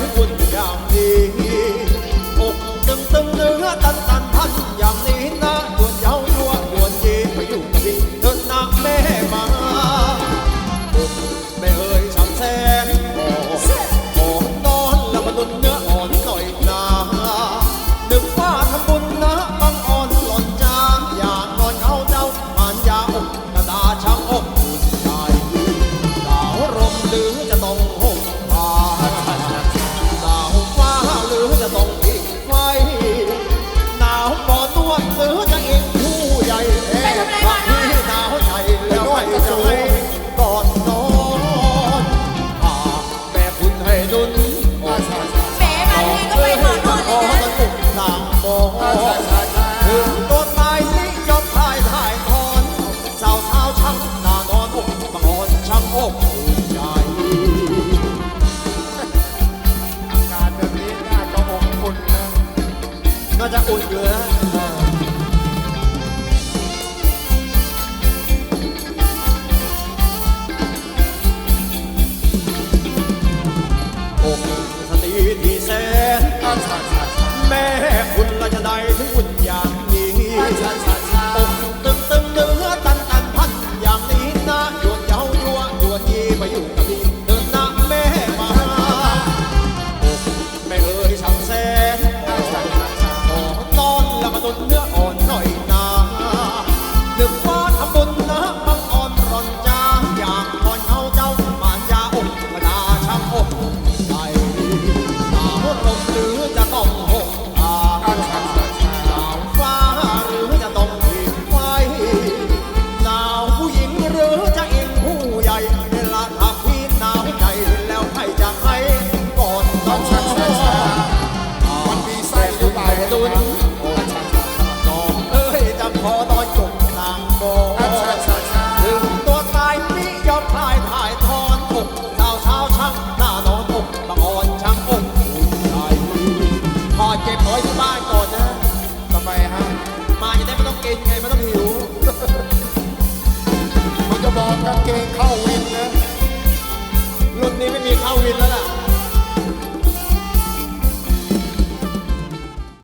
ทุกคนอยามนี้อกตึงตึงเนื้อตัน ra ôi cửa. hope through the ไปที่บ้านก่อนนะทำไมฮะ มาจะได้ไม่ต้องกินไงไม่ต้องหิว